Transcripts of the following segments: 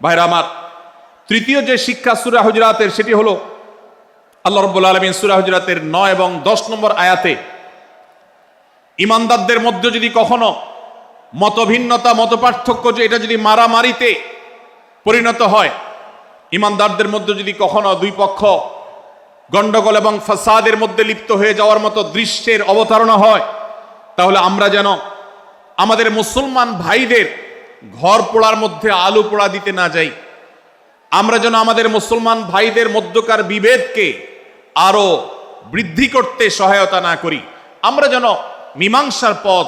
ভাইরা আমার, তৃতীয় যে শিক্ষা সুরা হুজরাতের সেটি হলো আল্লাহ রব্বুল আলমিন সুরা হুজরাতের নয় এবং দশ নম্বর আয়াতে, ইমানদারদের মধ্যে যদি কখনো মতভিন্নতা মত পার্থক্য যে এটা যদি মারামারিতে পরিণত হয়, ইমানদারদের মধ্যে যদি কখনো দুই পক্ষ গণ্ডগোল এবং ফাসাদের মধ্যে লিপ্ত হয়ে যাওয়ার মতো দৃশ্যের অবতারণা হয়, তাহলে আমরা যেন আমাদের মুসলমান ভাইদের ঘর পোড়ার মধ্যে আলু পোড়া দিতে না যাই। আমরা যেন আমাদের মুসলমান ভাইদের মধ্যকার বিভেদকে আরও বৃদ্ধি করতে সহায়তা না করি। আমরা যেন মীমাংসার পথ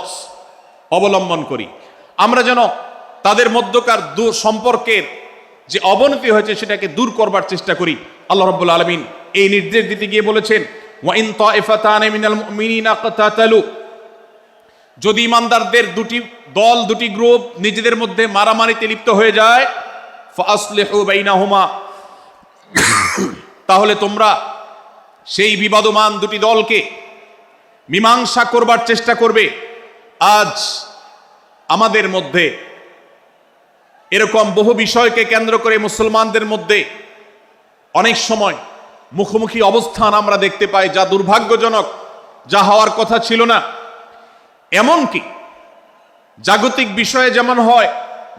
অবলম্বন করি। আমরা যেন তাদের মধ্যকার দু- সম্পর্কের যে অবনতি হয়েছে সেটাকে দূর করবার চেষ্টা করি। আল্লাহ রাব্বুল আলামিন এই নির্দেশ দিতে গিয়ে বলেছেন ওয়াইন তাইফাতান মিনাল মুমিনিনা কাতাতালু যদি ইমানদারদের দুটি দল, দুটি গ্রুপ নিজেদের মধ্যে মারামারিতে লিপ্ত হয়ে যায় তাহলে তোমরা সেই বিবাদমান দুটি দলকে মীমাংসা করবার চেষ্টা করবে। আজ আমাদের মধ্যে এরকম বহু বিষয়কে কেন্দ্র করে মুসলমানদের মধ্যে অনেক সময় মুখোমুখি অবস্থান আমরা দেখতে পাই, যা দুর্ভাগ্যজনক, যা হওয়ার কথা ছিল না। এমনকি জাগতিক বিষয়ে যেমন হয়,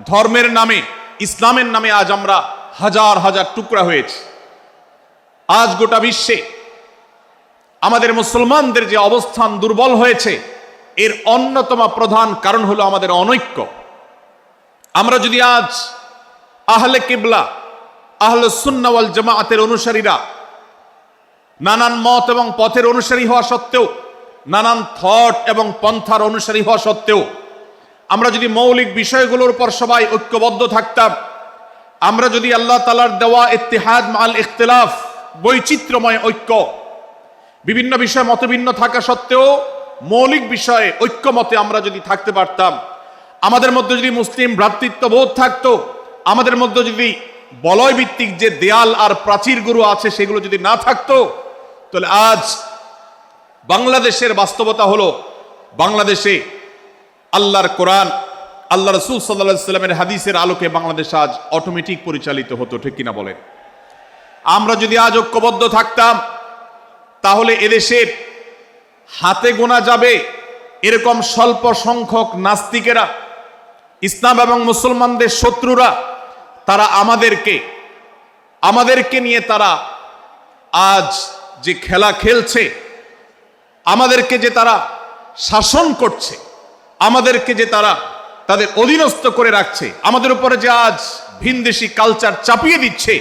ধর্মের নামে, ইসলামের নামে আজ আমরা হাজার হাজার টুকরা হয়েছি। আজ গোটা বিশ্বে আমাদের মুসলমানদের যে অবস্থান দুর্বল হয়েছে, এর অন্যতম প্রধান কারণ হলো আমাদের অনৈক্য। আমরা যদি আজ আহলে কিবলা, আহলে সুন্নাওয়াল জামাআতের অনুসারীরা নানান মত এবং পথের অনুসারী হওয়া সত্ত্বেও নানান থট এবং পন্থার অনুসারী হওয়া সত্ত্বেও, আমরা যদি মৌলিক বিষয়গুলোর উপর সবাই ঐক্যবদ্ধ থাকতাম, আমরা যদি আল্লাহ তালার দেওয়া ইত্তেহাদ মাল ইখতিলাফ, বৈচিত্র্যময় ঐক্য, বিভিন্ন বিষয়ে মতভিন্ন থাকা সত্ত্বেও মৌলিক বিষয়ে ঐক্যমতে আমরা যদি থাকতে পারতাম, আমাদের মধ্যে যদি মুসলিম ভ্রাতৃত্ববোধ থাকতো, আমাদের মধ্যে যদি বলয় ভিত্তিক যে দেয়াল আর প্রাচীরগুলো আছে সেগুলো যদি না থাকতো, তাহলে আজ বাংলাদেশের বাস্তবতা হলো, বাংলাদেশে আল্লাহর কোরআন, আল্লাহ রসুল সাল্লামের হাদিসের আলোকে বাংলাদেশ আজ অটোমেটিক পরিচালিত হতো, ঠিক কিনা বলেন? আমরা যদি আজ ঐক্যবদ্ধ থাকতাম, তাহলে এদেশের হাতে গোনা যাবে এরকম স্বল্প সংখ্যক নাস্তিকেরা, ইসলাম এবং মুসলমানদের শত্রুরা, তারা আমাদেরকে আমাদেরকে নিয়ে তারা আজ যে খেলা খেলছে আমাদেরকে যে তারা শাসন করছে, আমাদেরকে যে তারা তাদের অধীনস্থ করে রাখছে, আমাদের উপরে যে আজ ভিনদেশি কালচার চাপিয়ে দিচ্ছে,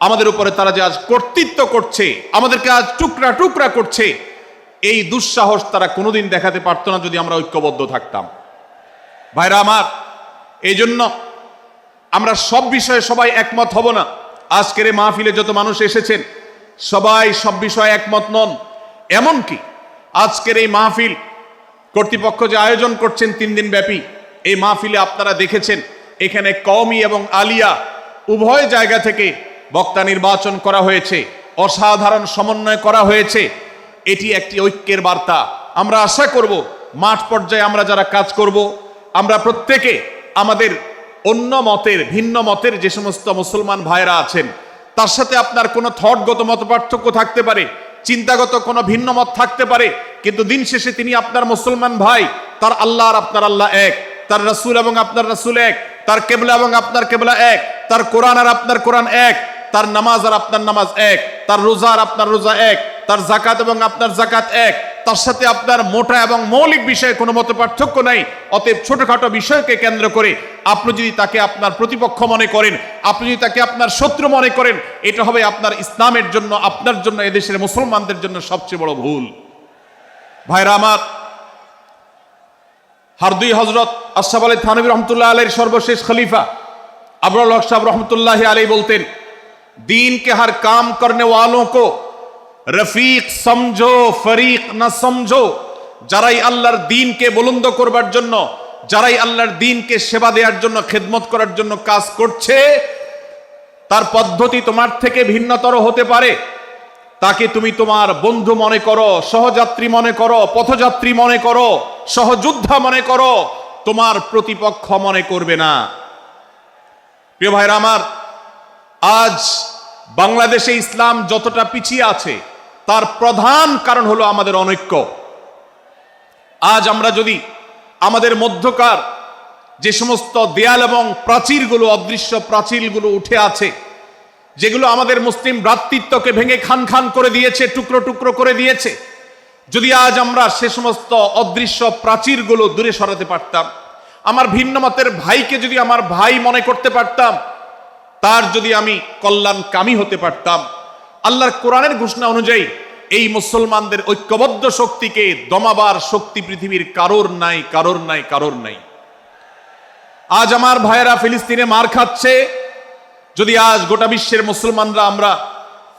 আমাদের উপরে তারা যে আজ কর্তৃত্ব করছে, আমাদেরকে আজ টুকরা টুকরা করছে, এই দুঃসাহস তারা কোনোদিন দেখাতে পারতো না যদি আমরা ঐক্যবদ্ধ থাকতাম। ভাইরা আমার এই জন্য আমরা সব বিষয়ে সবাই একমত হব না। আজকের এই মাহফিলে যত মানুষ এসেছেন, সবাই সব বিষয়ে একমত নন। এমনকি আজকের এই মাহফিল কর্তৃপক্ষ যে আয়োজন করছেন তিন দিন ব্যাপী, এই মাহফিলে আপনারা দেখেছেন, এখানে কওমি এবং আলিয়া উভয় জায়গা থেকে বক্তা নির্বাচন করা হয়েছে, অসাধারণ সমন্বয় করা হয়েছে। এটি একটি ঐক্যের বার্তা। আমরা আশা করব, মাঠ পর্যায়ে আমরা যারা কাজ করব, আমরা প্রত্যেকে আমাদের অন্য মতের, ভিন্ন মতের যে সমস্ত মুসলমান ভাইরা আছেন, তার সাথে আপনার কোনো থটগত মত পার্থক্য থাকতে পারে, চিন্তাগত কোনো ভিন্ন মত থাকতে পারে কিন্তু দিন শেষে তিনি আপনার মুসলমান ভাই, তার আল্লাহ আর আপনার আল্লাহ এক, তার রাসূল এবং আপনার রাসূল এক, তার কেবলা এবং আপনার কেবলা এক, তার কোরআন আর আপনার কোরআন এক, তার নামাজ আর আপনার নামাজ এক, তার রোজা আর আপনার রোজা এক, তার জাকাত এবং আপনার জাকাত এক, তার সাথে আপনার মোটা এবং মৌলিক বিষয়ে কোনো মত পার্থক্য নাই, অতএব ছোটখাটো বিষয়কে কেন্দ্র করে আপনি যদি তাকে আপনার প্রতিপক্ষ মনে করেন, আপনি যদি তাকে আপনার শত্রু মনে করেন, এটা হবে আপনার ইসলামের জন্য, আপনার জন্য এদেশের মুসলমানদের জন্য সবচেয়ে বড় ভুল। ভাইরা আমার হারদুই হজরত আশাফ আলী থানবী রহমতুল্লাহ আলীর সর্বশেষ খলিফা আবরুল হক সাহেব রহমতুল্লাহ আলী বলতেন দিন کے কাম করনে کرنے রফিক সমঝো, ফরিক না সমঝো। যারাই আল্লাহর দিনকে বুলন্দ করবার জন্য, যারাই আল্লাহর দিনকে সেবা দেওয়ার জন্য, খেদমত করার জন্য কাজ করছে, তার পদ্ধতি তোমার থেকে ভিন্নতর হতে পারে। তাকে তুমি তোমার বন্ধু মনে করো, সহযাত্রী মনে করো, পথযাত্রী মনে করো, সহযোদ্ধা মনে করো, তোমার প্রতিপক্ষ মনে করবে না। প্রিয় ভাইরা আমার, আজ বাংলাদেশে ইসলাম যতটা পিছিয়ে আছে, তার প্রধান কারণ হলো আমাদের অনৈক্য। আজ আমরা যদি আমাদের মধ্যকার যে সমস্ত দেয়াল এবং প্রাচীরগুলো, অদৃশ্য প্রাচীরগুলো উঠে আছে যেগুলো আমাদের মুসলিম ভ্রাতৃত্বকে ভেঙে খান খান করে দিয়েছে, টুকরো টুকরো করে দিয়েছে। যদি আজ আমরা সে সমস্ত অদৃশ্য প্রাচীরগুলো দূরে সরাতে পারতাম, আমার ভিন্ন মতের ভাইকে যদি আমার ভাই মনে করতে পারতাম, তার যদি আমি কল্যাণ কল্যাণকামী হতে পারতাম, আল্লাহর কোরআনের ঘোষণা অনুযায়ী এই মুসলমানদের ঐক্যবদ্ধ শক্তিকে দমাবার শক্তি পৃথিবীর কারোর নাই কারোর নাই কারোর নাই। আজ আমার ভাইয়েরা ফিলিস্তিনে মার খাচ্ছে যদি আজ গোটা বিশ্বের মুসলমানরা আমরা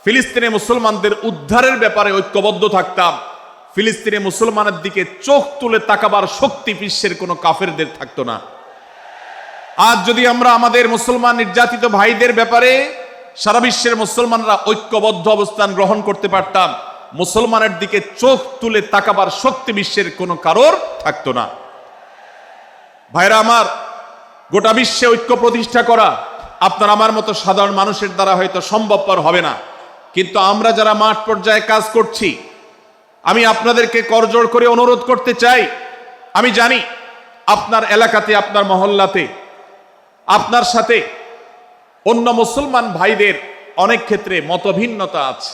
ফিলিস্তিনে মুসলমানদের উদ্ধারের ব্যাপারে ঐক্যবদ্ধ থাকতাম, ফিলিস্তিনে মুসলমানের দিকে চোখ তুলে তাকাবার শক্তি বিশ্বের কোনো কাফেরদের থাকতো না। আজ যদি আমরা আমাদের মুসলমান নির্যাতিত ভাইদের ব্যাপারে সারা বিশ্বের মুসলমানরা ঐক্যবদ্ধ অবস্থান গ্রহণ করতে পারতাম, মুসলমানের দিকে চোখ তুলে তাকাবার শক্তি বিশ্বের কোনো কারোর থাকতো না। ভাইরা আমার, গোটা বিশ্বে ঐক্য প্রতিষ্ঠা করা আপনার আমার মতো সাধারণ মানুষের দ্বারা হয়তো সম্ভবপর হবে না। কিন্তু আমরা যারা মাঠ পর্যায়ে কাজ করছি, আমি আপনাদেরকে করজোড় করে অনুরোধ করতে চাই। আমি জানি আপনার এলাকাতে, আপনার মহল্লাতে, আপনার সাথে অন্য মুসলমান ভাইদের অনেক ক্ষেত্রে মতভিন্নতা আছে।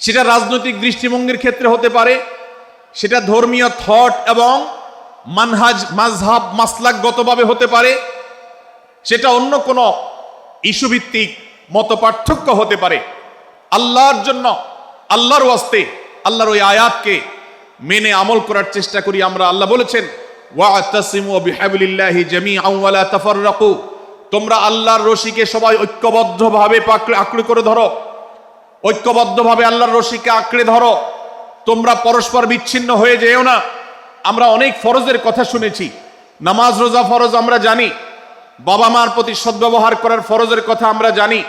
সেটা রাজনৈতিক দৃষ্টিভঙ্গির ক্ষেত্রে হতে পারে, সেটা ধর্মীয় থট এবং মানহাজ মাজহাব মাসলাকগতভাবে হতে পারে সেটা অন্য কোনো ইস্যুভিত্তিক মত পার্থক্য হতে পারে। আল্লাহর জন্য, আল্লাহর ওয়াস্তে, আল্লাহর ওই আয়াতকে মেনে আমল করার চেষ্টা করি আমরা। আল্লাহ বলেছেন তোমরা আল্লাহর রশিকে সবাই ঐক্যবদ্ধভাবে আঁকড়ে করে ধরো। ঐক্যবদ্ধভাবে আল্লাহর রশিকে আঁকড়ে ধরো। তোমরা পরস্পর বিচ্ছিন্ন হয়ে যেও না। আমরা অনেক ফরজের কথা শুনেছি। নামাজ, রোজা, ফরজ আমরা জানি। বাবা মার প্রতি সদ্ব্যবহার করার ফরজের কথা আমরা জানি,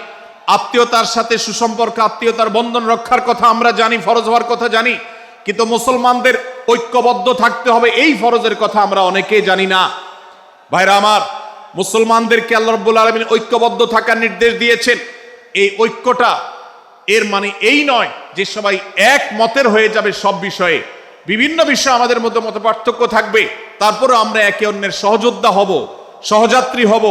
আত্মীয়তার সাথে সুসম্পর্ক, আত্মীয়তার বন্ধন রক্ষার কথা আমরা জানি, ফরজ হওয়ার কথা জানি, কিন্তু মুসলমানদের ঐক্যবদ্ধ থাকতে হবে এই ফরজের কথা আমরা অনেকেই জানি না। ভাইরা আমার, মুসলমানদেরকে আল্লাহ রব্বুল আলমিন ঐক্যবদ্ধ থাকার নির্দেশ দিয়েছেন। এই ঐক্যটা এর মানে এই নয় যে সবাই এক মতের হয়ে যাবে সব বিষয়ে। বিভিন্ন বিষয়ে আমাদের মধ্যে মত পার্থক্য থাকবে তারপরে আমরা একে অন্যের সহযোদ্ধা হব। সহযাত্রী হব,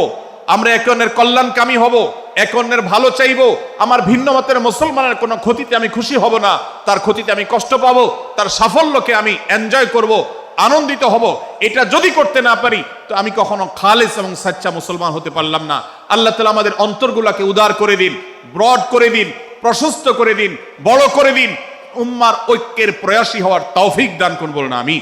আমরা এক অন্যের কল্যাণকামী হব, এক অন্যের ভালো চাইব, আমার ভিন্ন মতের মুসলমানের কোনো ক্ষতিতে আমি খুশি হব না, তার ক্ষতিতে আমি কষ্ট পাবো, তার সাফল্যকে আমি এনজয় করব, আনন্দিত হব, এটা যদি করতে না পারি, তো আমি কখনো খালেস এবং সাচ্চা মুসলমান হতে পারলাম না। আল্লাহ তালা আমাদের অন্তরগুলাকে উদার করে দিন ব্রড করে দিন, প্রশস্ত করে দিন, বড় করে দিন, উম্মার ঐক্যের প্রয়াসী হওয়ার তৌফিক দান করুন বলুন আমি